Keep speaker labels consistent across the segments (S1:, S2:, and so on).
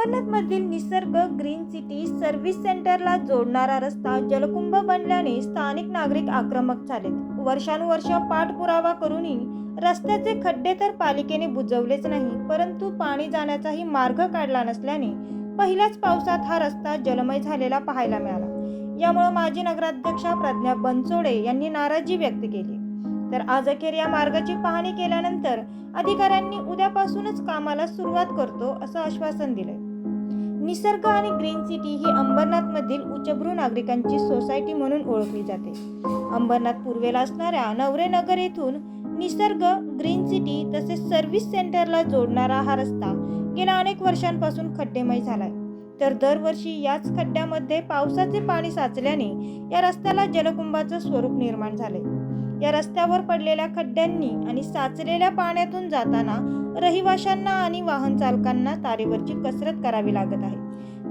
S1: अंबरनाथ मधील Nisarg green city service सेंटरला जोडणारा रस्ता जलकुंभ बनल्याने स्थानिक नागरिक आक्रमक झालेत. वर्षानुवर्ष पाठपुरावा करूनही रस्त्याचे खड्डे तर पालिकेने बुजवलेच नाही परंतु पाणी जाण्याचाही मार्ग काढला नसल्याने पहिल्याच पावसात हा रस्ता जलमय झालेला पाहायला मिळाला. यामुळे माजी नगराध्यक्षा प्रज्ञा बनसोडे यांनी नाराजी व्यक्त केली. तर आज अखेर या मार्गाची पाहणी केल्यानंतर अधिकाऱ्यांनी उद्यापासूनच कामाला सुरुवात करतो असं आश्वासन दिलंय. निसर्ग आणि ग्रीन सिटी ही अंबरनाथमधील उच्चभ्रू नागरिकांची सोसायटी म्हणून ओळखली जाते. अंबरनाथ पूर्वेला असणाऱ्या नवरेनगर येथून निसर्ग ग्रीन सिटी तसेच सर्व्हिस सेंटरला जोडणारा हा रस्ता गेल्या अनेक वर्षांपासून खड्डेमय झालाय. तर दरवर्षी याच खड्ड्यामध्ये पावसाचे पाणी साचल्याने या रस्त्याला जलकुंभाचं स्वरूप निर्माण झाले या रस्त्यावर पडलेल्या खड्ड्यांनी आणि साचलेल्या पाण्यातून जाताना रहिवाशांना आणि वाहन चालकांना तारेवरची कसरत करावी लागत आहे.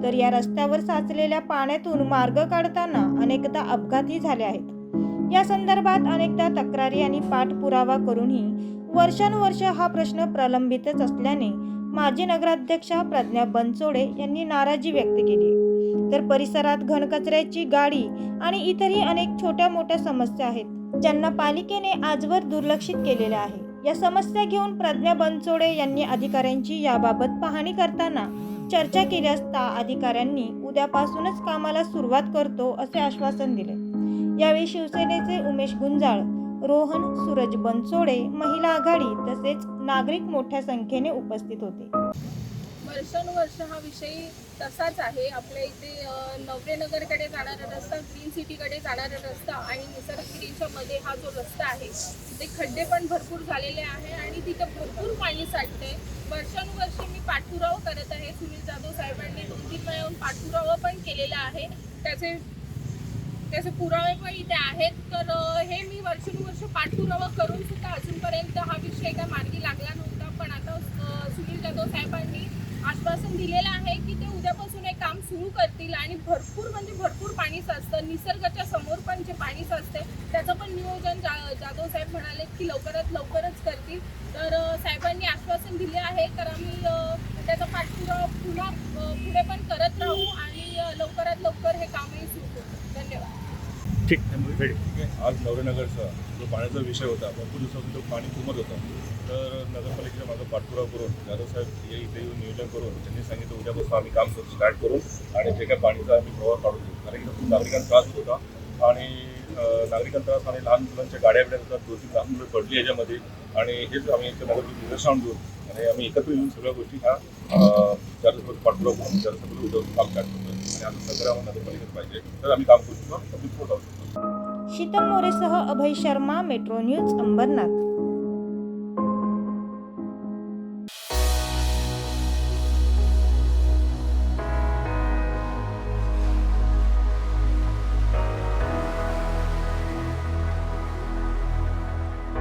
S1: तर या रस्त्यावर साचलेल्या पाण्यातून मार्ग काढताना अनेकदा अपघातही झाले आहेत. या संदर्भात अनेकदा तक्रारी आणि पाठपुरावा करूनही वर्षानुवर्ष हा प्रश्न प्रलंबितच असल्याने माजी नगराध्यक्षा प्रज्ञा बनसोडे यांनी नाराजी व्यक्त केली तर परिसरात घनकचऱ्याची गाडी आणि इतरही अनेक छोट्या मोठ्या समस्या आहेत. ज्यांना पालिकेने आजवर दुर्लक्षित केलेले आहे. या समस्या घेऊन प्रज्ञा बनसोडे यांनी अधिकाऱ्यांची याबाबत पाहणी करताना चर्चा केली असता अधिकाऱ्यांनी उद्यापासूनच कामाला सुरुवात करतो असे आश्वासन दिले. यावेळी शिवसेनेचे उमेश गुंजाळ रोहन सूरज बनसोडे महिला आघाडी तसेच नागरिक मोठ्या संख्येने उपस्थित होते.
S2: वर्षानुवर्ष हा विषय तसाच आहे. आपल्या इथे नवरेनगरकडे जाणारा रस्ता ग्रीन सिटीकडे जाणारा रस्ता आणि निसर्गगिरीच्या मध्ये हा जो रस्ता आहे ते खड्डे पण भरपूर झालेले आहे आणि तिथे भरपूर पाणी साठते वर्षानुवर्ष मी पाठपुरावा करत आहे. सुनील जाधव साहेबांनी दोन तीन वेळा येऊन पाठपुरावा पण केलेला आहे. त्याचे त्याचे पुरावे पण इथे आहेत. तर हे मी वर्षानुवर्ष पाठपुरावा करून सुद्धा अजूनपर्यंत हा विषय काय मार्गी लागला नव्हता पण आता अ, सुनील जाधव साहेबांनी आश्वासन दिलेलं आहे की ते उद्यापासून हे काम सुरू करतील आणि भरपूर म्हणजे भरपूर पाणी साचतं निसर्गाच्या समोर पण जे पाणी साचते त्याचं पण जा जाधव साहेब म्हणाले की लवकरात लवकरच करतील. तर साहेबांनी आश्वासन दिले आहे तर आम्ही त्याचा पाठपुरावा पुन्हा पुढे पण करत राहू आणि लवकरात लवकर हे कामही सुरू करू. धन्यवाद.
S3: ठीक. आहे आज नवरेनगरचा जो पाण्याचा विषय होता भरपूर दिवसापासून तो पाणी तुंबत होता. तर नगरपालिकेच्या मागं पाठपुरावा करून जाधव साहेब हे इथे येऊन नियोजन करून त्यांनी सांगितलं उद्यापासून आम्ही काम करू स्टार्ट करून आणि जे काही पाणीचा आम्ही प्रवाह काढून देऊ. कारण की खूप नागरिकांना त्रास होता आणि अं, त्रास आणि लहान मुलांच्या गाड्या बिड्या होतात दोन तीन लहान मुलं पडली याच्यामध्ये. आणि हेच आम्ही इथं नगर निदर्शन देऊन आणि आम्ही एकत्र येऊन सगळ्या गोष्टी ह्या जास्त पाठपुरावा करून जास्त उद्या काम स्टार्ट करतो आणि आता सगळं आम्हाला नगरपालिकेत पाहिजे तर आम्ही काम करू शकतो.
S1: शीतल मोरेसह अभय शर्मा मेट्रो न्यूज अंबरनाथ.